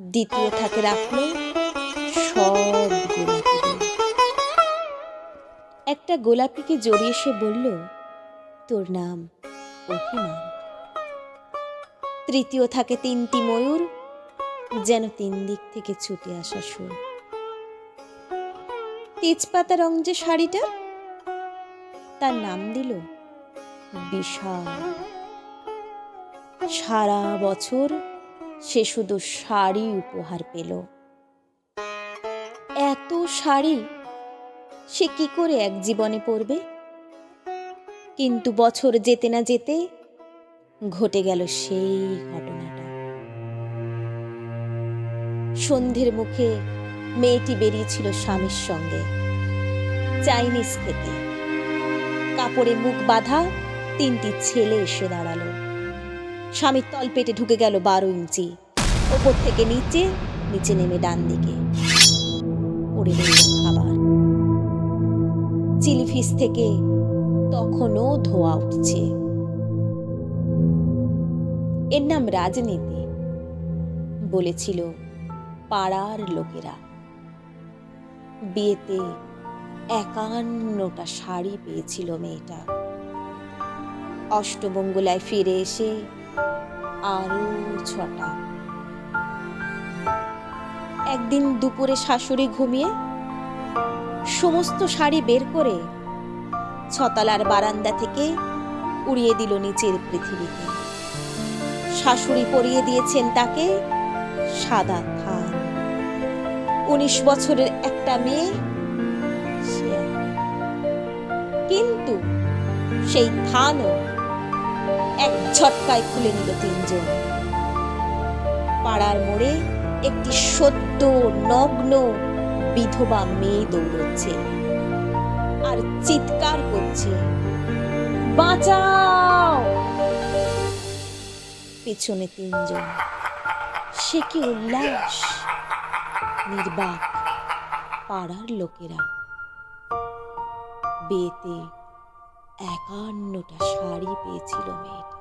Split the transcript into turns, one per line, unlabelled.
দ্বিতীয় থাকে রাখল সব একটা গোলাপিকে জড়িয়ে সে বলল, তোর নাম অভিমান। তৃতীয় থাকে তিনটি ময়ূর, যেন তিন দিক থেকে ছুটে আসা সুর। তেজপাতা রং যে শাড়িটা, তার নাম দিল বিশাল। সারা বছর সে শুধু শাড়ি উপহার পেল। এত শাড়ি? সে কি করে এক জীবনে পড়বে কিন্তু বছর যেতে না যেতে ঘটে গেল সেই ঘটনাটা। সন্ধ্যের মুখে মেয়েটি বেরিয়েছিল স্বামীর সঙ্গে। চাইনিজ খেতে কাপড়ে মুখ বাঁধা তিনটি ছেলে এসে দাঁড়াল। স্বামীর তল পেটে ঢুকে গেল বারো ইঞ্চি। ওপর থেকে নিচে নিচে নেমে ডান দিকে। খাবার। চিলি ফিস থেকে তখনও ধোয়া উঠছে। এর নাম রাজনীতি, বলেছিল পাড়ার লোকেরা। বিয়েতে একান্নটা শাড়ি পেয়েছিল মেয়েটা। অষ্টমঙ্গলায় ফিরে এসে আরও ছটা। একদিন দুপুরে শাশুড়ি ঘুমিয়ে সমস্ত শাড়ি বের করে ছতলার বারান্দা থেকে উড়িয়ে দিল নিচের পৃথিবীতে শাশুড়ি পরিয়ে দিয়েছেন তাকে সাদা থান। উনিশ বছরের একটা মেয়ে কিন্তু সেই থানও এক ঝটকায় খুলে নিল তিনজন। পাড়ার মোড়ে একটি সদ্য, নগ্ন, বিধবা মেয়ে দৌড়চ্ছে আর চিৎকার করছে, বাঁচাও! পিছনে তিনজন। সে কি উল্লাস, নির্বাক পাড়ার লোকেরা। বিয়েতে একান্নটা শাড়ি পেয়েছিল মেয়েটা।